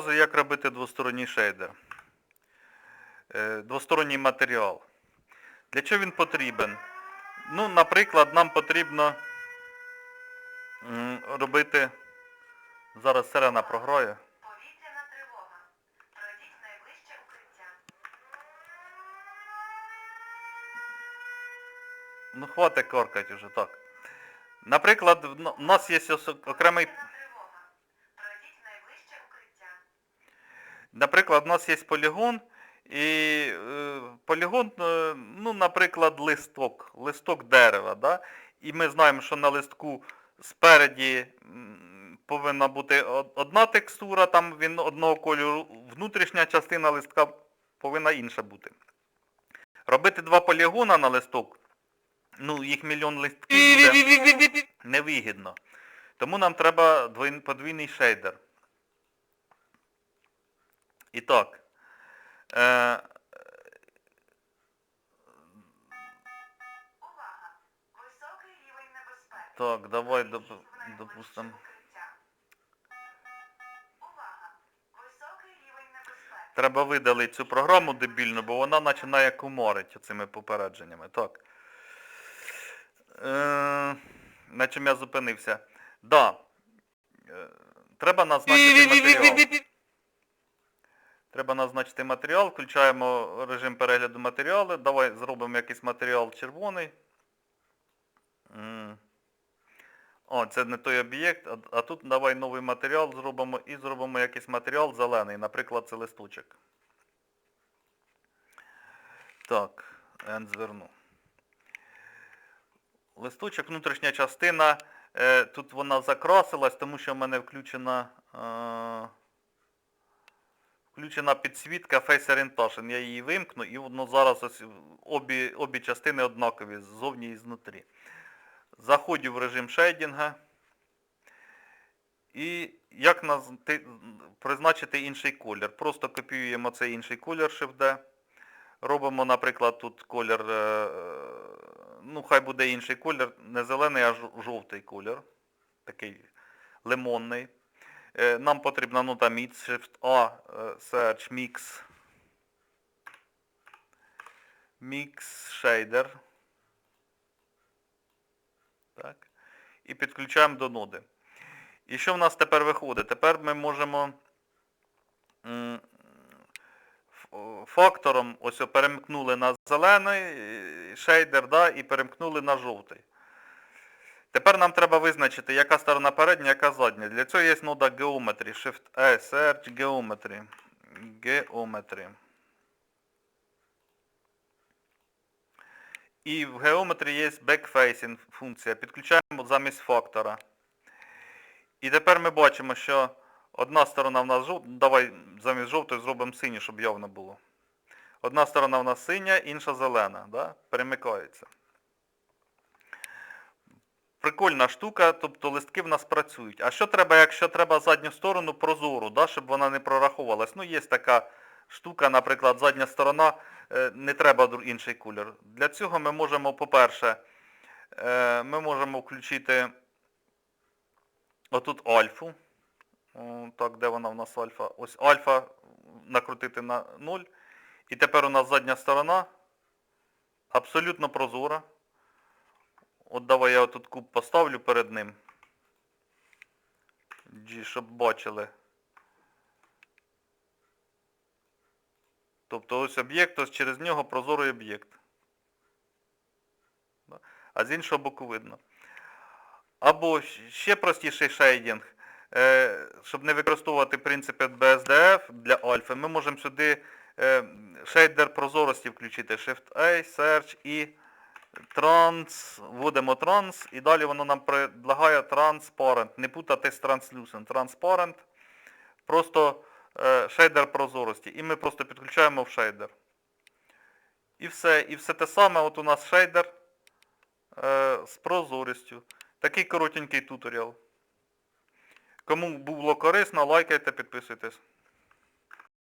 показую, як робити двосторонній шейдер. Е, Двосторонній матеріал. Для чого він потрібен? Ну, наприклад, нам потрібно робити. Зараз сирена програє. Повітряна тривога. Пройдіть найближче укриття. Ну, хватить коркать уже, так. Наприклад, в нас є окремий. Повітряна тривога. Пройдіть в найближче укриття. Наприклад, у нас є полігон, і е, полігон, е, ну, наприклад, листок, листок дерева, да? і ми знаємо, що на листку спереді повинна бути одна текстура, там він одного кольору, внутрішня частина листка повинна інша бути. Робити два полігона на листок, ну, їх мільйон листків буде невигідно. Тому нам треба подвійний шейдер. І так. Е, так, давай доп, небезпеки. Треба видалити цю програму дебільну, бо вона починає куморити цими попередженнями. Так. Е, на чому я зупинився? Да. Е, треба назначити матеріал. Треба назначити матеріал, включаємо режим перегляду матеріалу. Давай зробимо якийсь матеріал червоний. О, це не той об'єкт, а, тут давай новий матеріал зробимо і зробимо якийсь матеріал зелений, наприклад, це листочок. Так, N зверну. Листочок, внутрішня частина. Е, тут вона закрасилась, тому що в мене включена. Включена підсвітка Face Orientation. Я її вимкну і воно зараз ось обі, обі частини однакові, ззовні і знутрі. Заходжу в режим шейдінга. І як наз... ти- призначити інший колір? Просто копіюємо цей інший колір Shift-D. Робимо, наприклад, тут колір, е, ну хай буде інший колір, не зелений, а жовтий колір. Такий лимонний. Е, Нам потрібна нота Mix, Shift A, е, Search Mix. Mix Shader. Так. І підключаємо до ноди. І що в нас тепер виходить? Тепер ми можемо фактором ось перемкнули на зелений шейдер, да, і перемкнули на жовтий. Тепер нам треба визначити, яка сторона передня, яка задня. Для цього є нода Geometry. Shift E, Search Geometry. Geometry. І в Geometry є Backfacing функція. Підключаємо замість фактора. І тепер ми бачимо, що одна сторона в нас жовта. Давай замість жовтої зробимо синю, щоб явно було. Одна сторона в нас синя, інша зелена. Да? Перемикається. Прикольна штука, тобто листки в нас працюють. А що треба, якщо треба задню сторону прозору, да, щоб вона не прораховувалась? Ну, є така штука, наприклад, задня сторона, е, не треба інший колір. Для цього ми можемо, по-перше, е, ми можемо включити отут альфу. Так, де вона в нас альфа? Ось альфа накрутити на 0. І тепер у нас задня сторона абсолютно прозора. От давай я тут куб поставлю перед ним. G, щоб бачили. Тобто ось об'єкт, ось через нього прозорий об'єкт. А з іншого боку видно. Або ще простіший шейдінг. Е, щоб не використовувати принципи BSDF для альфи, ми можемо сюди е, шейдер прозорості включити. Shift-A, Search і Транс, вводимо транс і далі воно нам предлагає Transparent. Не путати з Translucent. Transparent. Просто е, шейдер прозорості. І ми просто підключаємо в шейдер. І все. І все те саме. От у нас шейдер е, з прозорістю. Такий коротенький туторіал. Кому було корисно, лайкайте, підписуйтесь.